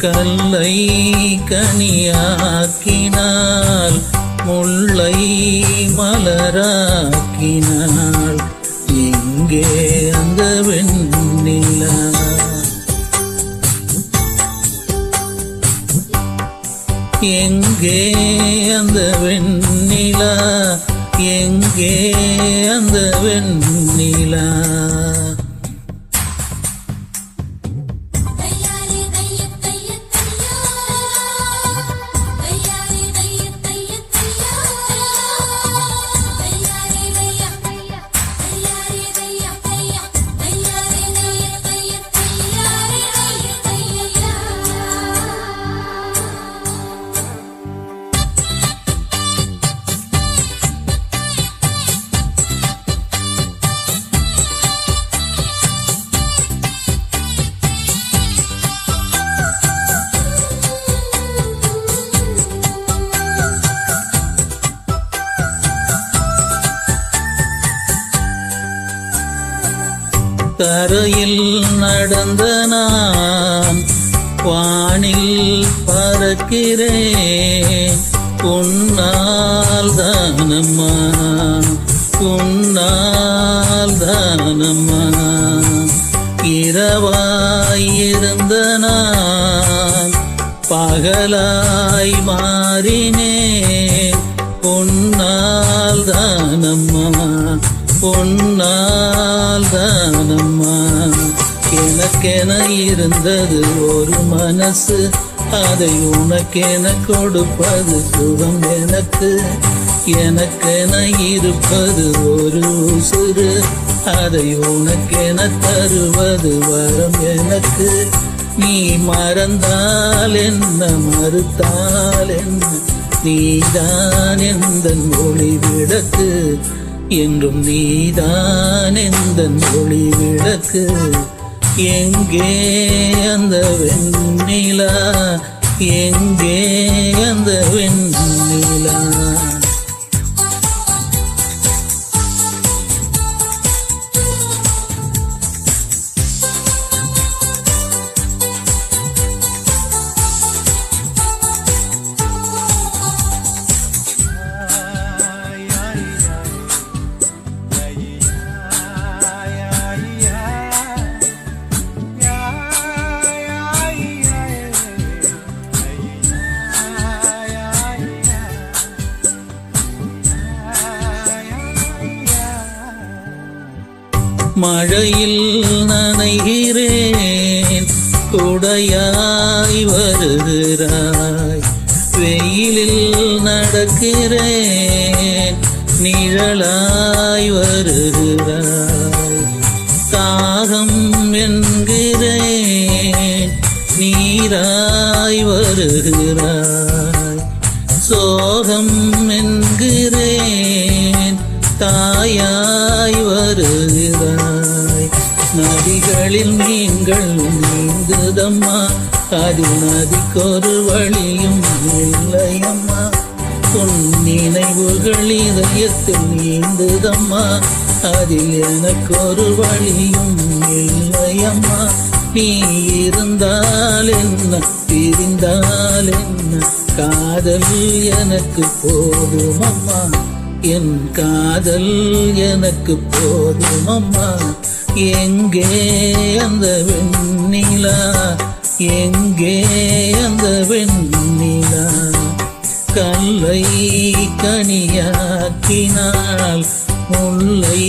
கல்லை கனியாக்கினாள் முல்லை மலராக்கினாள் எங்கே அந்த வெண்ணிலா. எங்கே அந்த வெண்ணிலா? எங்கே அந்த வெண்ணிலா? தரையில் நடந்த நான் வானில் பறக்கிறேன். உன்னால் தானம்மா உன்னால் தானம்மா. இரவாயிருந்த நான் பகலாய் மாறினே பொன்னால் தானம்மா பொன்னால் தானம்மா எனக்கென இருந்தது ஒரு மனசு. அதை உனக்கென கொடுப்பது சுகம் எனக்கு. எனக்கென இருப்பது ஒரு உசுறு. அதை உனக்கென தருவது வரம் எனக்கு. நீ மறந்தால் என்ன மறுத்தால் என்ன? நீதான் எந்த ஒளி விளக்கு. என்றும் நீதான் எந்த ஒளி விளக்கு? எங்கே அந்த வெண்ணிலா? எங்கே அந்த வெண் மழையில் நனைகிறேன். குடையாய் வருகிறாய். வெயிலில் நடக்கிறேன். நிழலாய் வருகிறாய். தாகம் என்கிறேன் நீராய் வருகிறாய். சோகம் என்கிறேன் தா கடலில் நீங்கள் நீந்துதம்மா அதில் நதிக்கொரு வழியும் இல்லையம்மா. உன் நினைவுகள் இதயத்தில் நீந்துதம்மா. அதில் எனக்கொரு வழியும் இல்லையம்மா. நீ இருந்தால் என்ன பிரிந்தால் என்ன? காதல் எனக்கு போதுமம்மா. என் காதல் எனக்கு போதுமம்மா. எங்கே அந்த வெண்ணிலா? எங்கே அந்த வெண்ணிலா? கல்லை கனியாக்கினாள் முல்லை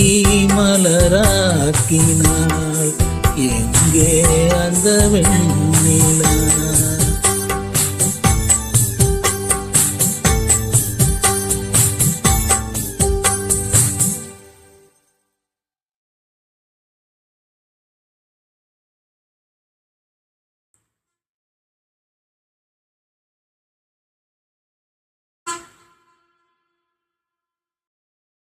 மலராக்கினாள் எங்கே அந்த வெண்ணிலா?